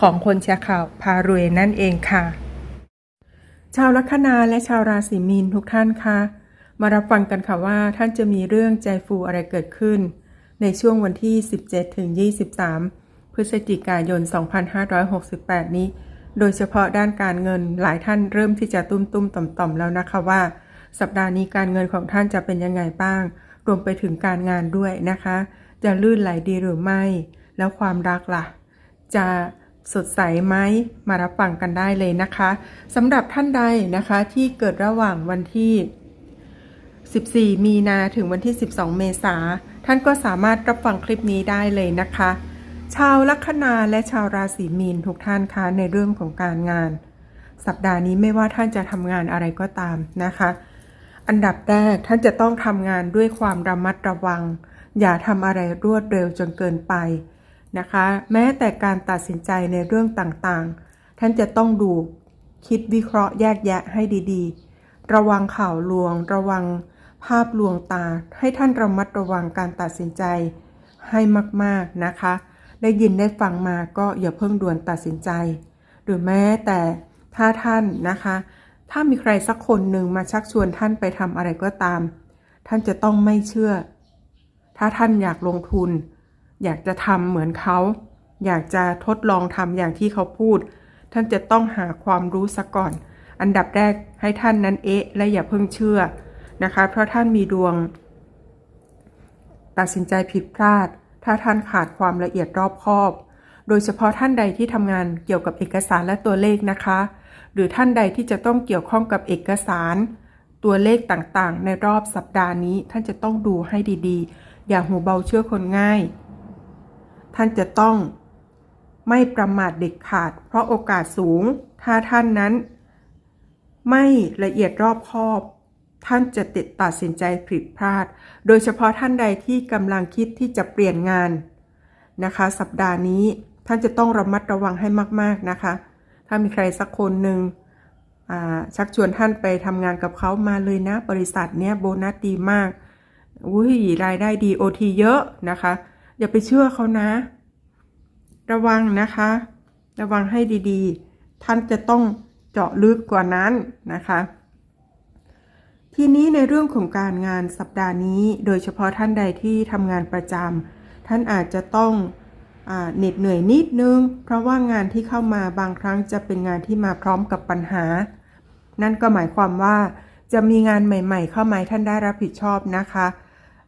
ของคนแชร์ข่าวพารวยนั่นเองค่ะ ชาวลัคนาและชาวราศีมีนทุกท่านคะมารับฟังกันค่ะว่าท่านจะมีเรื่องใจฟูอะไรเกิดขึ้น ในช่วงวันที่ 17ถึง23 พฤศจิกายน 2568 นี้ โดยเฉพาะด้านการเงินหลายท่านเริ่มที่จะตุ้มตุ้มต่อมต่อมแล้วนะคะว่า สัปดาห์นี้การเงินของท่านจะเป็นยังไงบ้าง รวมไปถึงการงานด้วยนะคะ จะลื่นไหลดีหรือไม่ แล้วความรักล่ะ จะ สดใสไหมมารับฟังกันได้เลยนะคะสำหรับท่านใดนะคะที่เกิดระหว่างวันที่ 14 มีนาถึงวันที่ 12 เมษาท่านก็สามารถรับฟังคลิปนี้ได้เลยนะคะ ชาวลัคนาและชาวราศีมีนทุกท่านคะในเรื่องของการงาน สัปดาห์นี้ไม่ว่าท่านจะทำงานอะไรก็ตามนะคะ อันดับแรกท่านจะต้องทำงานด้วยความระมัดระวัง อย่าทำอะไรรวดเร็วจนเกินไป นะคะ แม้แต่การตัดสินใจในเรื่องต่างๆ ท่านจะต้องดูคิดวิเคราะห์แยกแยะให้ดีๆ ระวังข่าวลวง ระวังภาพลวงตา ให้ท่านระมัดระวังการตัดสินใจให้มากๆนะคะ ได้ยินได้ฟังมาก็อย่าเพิ่งด่วนตัดสินใจ หรือแม้แต่ถ้าท่านนะคะ ถ้ามีใครสักคนหนึ่งมาชักชวนท่านไปทำอะไรก็ตาม ท่านจะต้องไม่เชื่อ ถ้าท่านอยากลงทุน อยากจะทำเหมือนเขา อยากจะทดลองทำอย่างที่เขาพูด ท่านจะต้องหาความรู้ซะก่อน อันดับแรกให้ท่านนั้นเอ๊ะ และอย่าเพิ่งเชื่อนะคะ เพราะท่านมีดวง ตัดสินใจผิดพลาด ถ้าท่านขาดความละเอียดรอบคอบ โดยเฉพาะท่านใดที่ทำงานเกี่ยวกับเอกสารและตัวเลขนะคะ หรือท่านใดที่จะต้องเกี่ยวข้องกับเอกสาร ตัวเลขต่างๆ ในรอบสัปดาห์นี้ท่านจะต้องดูให้ดีๆ อย่าหูเบาเชื่อคนง่าย ท่านจะต้องไม่ประมาทเด็ดขาด เพราะโอกาสสูง ถ้าท่านนั้น ไม่ละเอียดรอบคอบ ท่านจะติดตัดสินใจผิดพลาด โดยเฉพาะท่านใดที่กำลังคิดที่จะเปลี่ยนงานนะคะ สัปดาห์นี้ท่านจะต้องระมัดระวังให้มาก ๆนะคะ ถ้ามีใครสักคนหนึ่งชักชวนท่านไปทำงานกับเขามาเลยนะ บริษัทเนี้ยโบนัสดีมากอุ้ยรายได้ดีโอทีเยอะนะคะ อย่าไปเชื่อเขานะ ระวังนะคะ ระวังให้ดีๆ ท่านจะต้องเจาะลึกกว่านั้นนะคะ ทีนี้ในเรื่องของการงานสัปดาห์นี้ โดยเฉพาะท่านใดที่ทำงานประจำท่านอาจจะต้องอเหน็ดเหนื่อยนิดนึง เพราะว่างานที่เข้ามาบางครั้งจะเป็นงานที่มาพร้อมกับปัญหา นั่นก็หมายความว่าจะมีงานใหม่ ๆ เข้ามาท่านได้รับผิดชอบนะคะ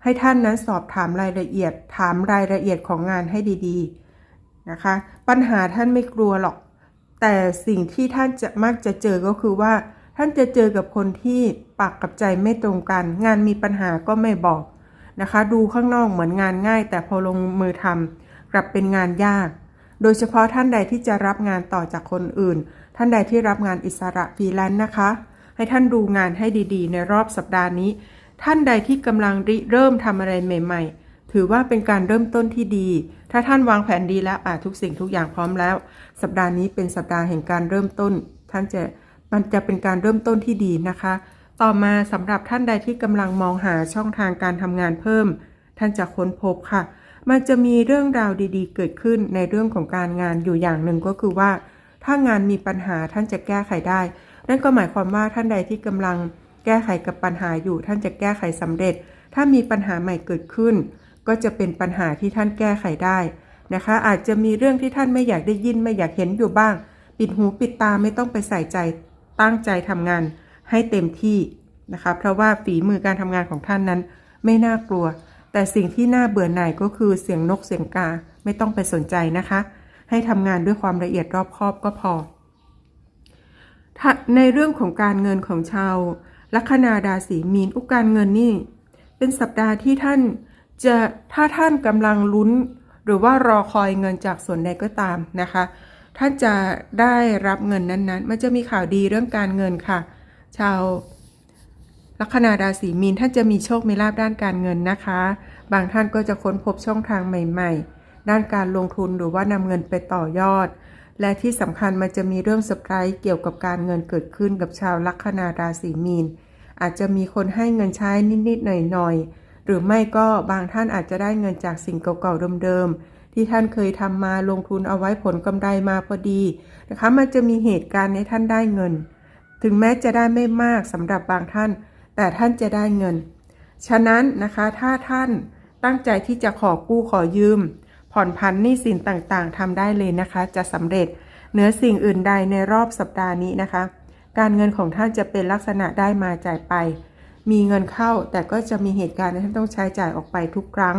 ให้ท่านนั้นสอบถามรายละเอียด ถามรายละเอียดของงานให้ดีๆนะคะ ปัญหาท่านไม่กลัวหรอก แต่สิ่งที่ท่านจะมักจะเจอก็คือว่า ท่านจะเจอกับคนที่ปากกับใจไม่ตรงกัน งานมีปัญหาก็ไม่บอกนะคะ ดูข้างนอกเหมือนงานง่าย แต่พอลงมือทำกลับเป็นงานยาก โดยเฉพาะท่านใดที่จะรับงานต่อจากคนอื่น ท่านใดที่รับงานอิสระฟรีแลนซ์นะคะ ให้ท่านดูงานให้ดีๆ ในรอบสัปดาห์นี้ ท่านใดที่กำลังริเริ่มทำอะไรใหม่ ๆ ถือว่าเป็นการเริ่มต้นที่ดี ถ้าท่านวางแผนดีแล้วอะทุกสิ่งทุกอย่างพร้อมแล้ว สัปดาห์นี้เป็นสัปดาห์แห่งการเริ่มต้น ท่านจะมันจะเป็นการเริ่มต้นที่ดีนะคะ ต่อมาสำหรับท่านใดที่กำลังมองหาช่องทางการทำงานเพิ่ม ท่านจะค้นพบค่ะ มันจะมีเรื่องราวดีๆ เกิดขึ้นในเรื่องของการงานอยู่อย่างหนึ่งก็คือว่า ถ้างานมีปัญหาท่านจะแก้ไขได้ นั่นก็หมายความว่าท่านใดที่กำลัง ก้ไขกับปัญหาอยู่ ท่านจะแก้ไขสำเร็จ ถ้ามีปัญหาใหม่เกิดขึ้น ก็จะเป็นปัญหาที่ท่านแก้ไขได้นะคะ อาจจะมีเรื่องที่ท่านไม่อยากได้ยินไม่อยากเห็นอยู่บ้าง ปิดหูปิดตาไม่ต้องไปใส่ใจ ตั้งใจทำงานให้เต็มที่นะคะ เพราะว่าฝีมือการทำงานของท่านนั้นไม่น่ากลัว แต่สิ่งที่น่าเบื่อหน่ายก็คือเสียงนกเสียงกาไม่ต้องไปสนใจนะคะ ให้ทำงานด้วยความละเอียดรอบคอบก็พอในเรื่องของการเงินของชาว ลัคนาราศีมีนอุกการเงินนี่ เป็นสัปดาห์ที่ท่านจะถ้าท่านกำลังลุ้น หรือว่ารอคอยเงินจากส่วนใดก็ตามนะคะ ท่านจะได้รับเงินนั้นๆ มันจะมีข่าวดีเรื่องการเงินค่ะ ชาวลัคนาราศีมีนท่านจะมีโชคมีลาภด้านการเงินนะคะ บางท่านก็จะค้นพบช่องทางใหม่ ๆ ด้านการลงทุนหรือว่านำเงินไปต่อยอด และที่สำคัญมันจะมีเรื่องเซอร์ไพรส์เกี่ยวกับการเงินเกิดขึ้นกับชาวลัคนาราศีมีน อาจจะมีคนให้เงินใช้นิดๆหน่อยๆ หรือไม่ก็บางท่านอาจจะได้เงินจากสิ่งเก่าๆเดิมๆที่ท่านเคยทำมาลงทุนเอาไว้ผลกำไรมาพอดีนะคะมันจะมีเหตุการณ์ให้ท่านได้เงิน ถึงแม้จะได้ไม่มากสำหรับบางท่าน แต่ท่านจะได้เงิน ฉะนั้นนะคะถ้าท่านตั้งใจที่จะขอกู้ขอยืม ผ่อนผันหนี้สินต่างๆทำได้เลยนะคะ จะสำเร็จเหนือสิ่งอื่นใดในรอบสัปดาห์นี้นะคะ การเงินของท่านจะเป็นลักษณะได้มาจ่ายไป มีเงินเข้าแต่ก็จะมีเหตุการณ์ที่ท่านต้องใช้จ่ายออกไปทุกครั้ง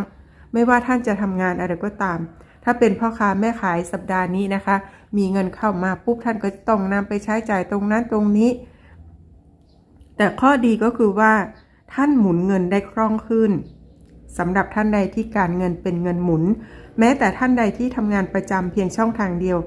ไม่ว่าท่านจะทำงานอะไรก็ตาม ถ้าเป็นพ่อค้าแม่ขายสัปดาห์นี้นะคะ มีเงินเข้ามาปุ๊บท่านก็ต้องนำไปใช้จ่ายตรงนั้นตรงนี้ แต่ข้อดีก็คือว่า ท่านหมุนเงินได้คล่องขึ้น สำหรับท่านใดที่การเงินเป็นเงินหมุน แม้แต่ท่านใดที่ทำงานประจำเพียงช่องทางเดียว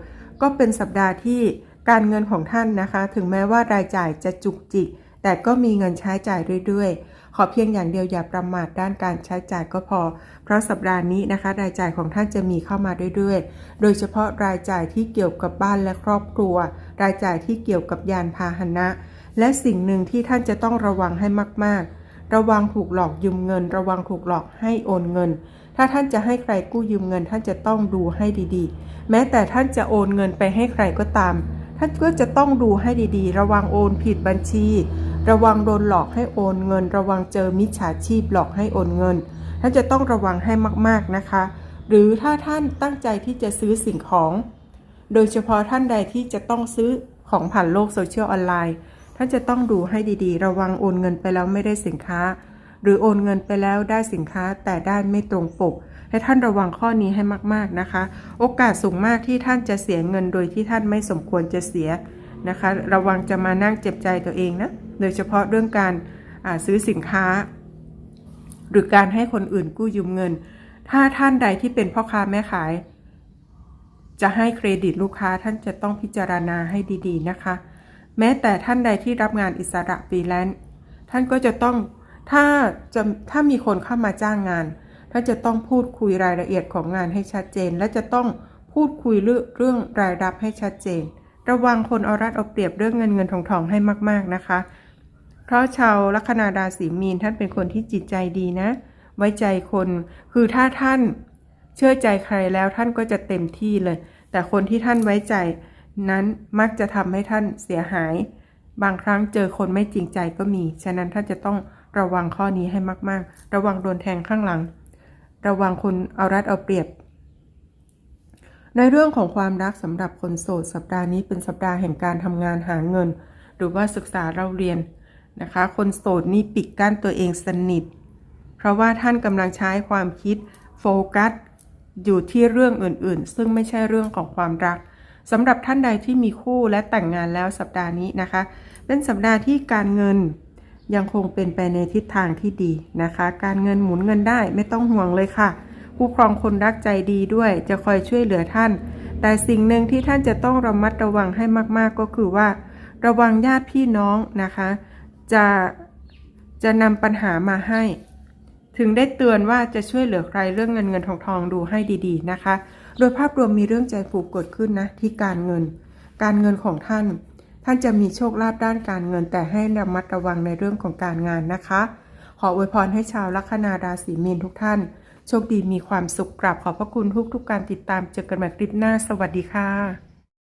ก็เป็นสัปดาห์ที่การเงินของท่านนะคะ ถึงแม้ว่ารายจ่ายจะจุกจิก แต่ก็มีเงินใช้จ่ายเรื่อยๆ ขอเพียงอย่างเดียวอย่าประมาทด้านการใช้จ่ายก็พอ เพราะสัปดาห์นี้นะคะ รายจ่ายของท่านจะมีเข้ามาเรื่อยๆ โดยเฉพาะรายจ่ายที่เกี่ยวกับบ้านและครอบครัว รายจ่ายที่เกี่ยวกับยานพาหนะ และสิ่งหนึ่งที่ท่านจะต้องระวังให้มากๆ ระวังถูกหลอกยืมเงิน ระวังถูกหลอกให้โอนเงิน ถ้าท่านจะให้ใครกู้ยืมเงิน ท่านจะต้องดูให้ดีๆ แม้แต่ท่านจะโอนเงินไปให้ใครก็ตาม ท่านก็จะต้องดูให้ดีๆ ระวังโอนผิดบัญชี ระวังโดนหลอกให้โอนเงิน ระวังเจอมิจฉาชีพหลอกให้โอนเงิน ท่านจะต้องระวังให้มากๆนะคะ หรือถ้าท่านตั้งใจที่จะซื้อสิ่งของ โดยเฉพาะท่านใดที่จะต้องซื้อของผ่านโลกโซเชียลออนไลน์านจะต้องดูให้ดีๆ ระวังโอนเงินไปแล้วไม่ได้สินค้า หรือโอนเงินไปแล้วได้สินค้าแต่ได้ไม่ตรงปก ให้ท่านระวังข้อนี้ให้มากๆนะคะ โอกาสสูงมากที่ท่านจะเสียเงินโดยที่ท่านไม่สมควรจะเสียนะคะ ระวังจะมานั่งเจ็บใจตัวเองนะ โดยเฉพาะเรื่องการซื้อสินค้า หรือการให้คนอื่นกู้ยืมเงิน ถ้าท่านใดที่เป็นพ่อค้าแม่ขาย จะให้เครดิตลูกค้าท่านจะต้องพิจารณาให้ดี ๆ นะคะ แม้แต่ท่านใดที่รับงานอิสระฟรีแลนซ์ท่านก็จะต้องถ้าจะถ้ามีคนเข้ามาจ้างงานท่านจะต้องพูดคุยรายละเอียดของงานให้ชัดเจน และจะต้องพูดคุยเรื่องเรื่องรายรับให้ชัดเจน ระวังคนเอารัดเอาเปรียบเรื่องเงินเงินทองทองให้มาก ๆนะคะ เพราะชาวลัคนาราศีมีนท่านเป็นคนที่จิตใจดีนะ ไว้ใจคนคือถ้าท่านเชื่อใจใครแล้วท่านก็จะเต็มที่เลย แต่คนที่ท่านไว้ใจ นั้นมักจะทำให้ท่านเสียหาย บางครั้งเจอคนไม่จริงใจก็มี ฉะนั้นท่านจะต้องระวังข้อนี้ให้มาก ๆ ระวังโดนแทงข้างหลัง ระวังคนเอารัดเอาเปรียบ ในเรื่องของความรักสำหรับคนโสดสัปดาห์นี้เป็นสัปดาห์แห่งการทำงานหาเงิน หรือว่าศึกษาเราเรียนนะคะ คนโสดนี่ปิดกั้นตัวเองสนิท เพราะว่าท่านกำลังใช้ความคิดโฟกัสอยู่ที่เรื่องอื่นๆ ซึ่งไม่ใช่เรื่องของความรัก สำหรับท่านใดที่มีคู่และแต่งงานแล้วสัปดาห์นี้นะคะ เป็นสัปดาห์ที่การเงินยังคงเป็นไปในทิศทางที่ดีนะคะ การเงินหมุนเงินได้ไม่ต้องห่วงเลยค่ะ ผู้ครองคนรักใจดีด้วย จะคอยช่วยเหลือท่าน แต่สิ่งหนึ่งที่ท่านจะต้องระมัดระวังให้มาก ๆ ก็คือว่า ระวังญาติพี่น้องนะคะ จะจะนำปัญหามาให้ ถึงได้เตือนว่าจะช่วยเหลือใครเรื่องเงินเงินทองทองดูให้ดี ๆ นะคะ โดยภาพรวมมีเรื่องใจผูกกดขึ้นนะที่การเงิน การเงินของท่าน ท่านจะมีโชคลาภด้านการเงิน แต่ให้ระมัดระวังในเรื่องของการงานนะคะ ขออวยพรให้ชาวลัคนาราศีมีนทุกท่าน โชคดีมีความสุขกราบขอบพระคุณทุกๆกการติดตามเจอกันใหม่คลิปหน้า สวัสดีค่ะ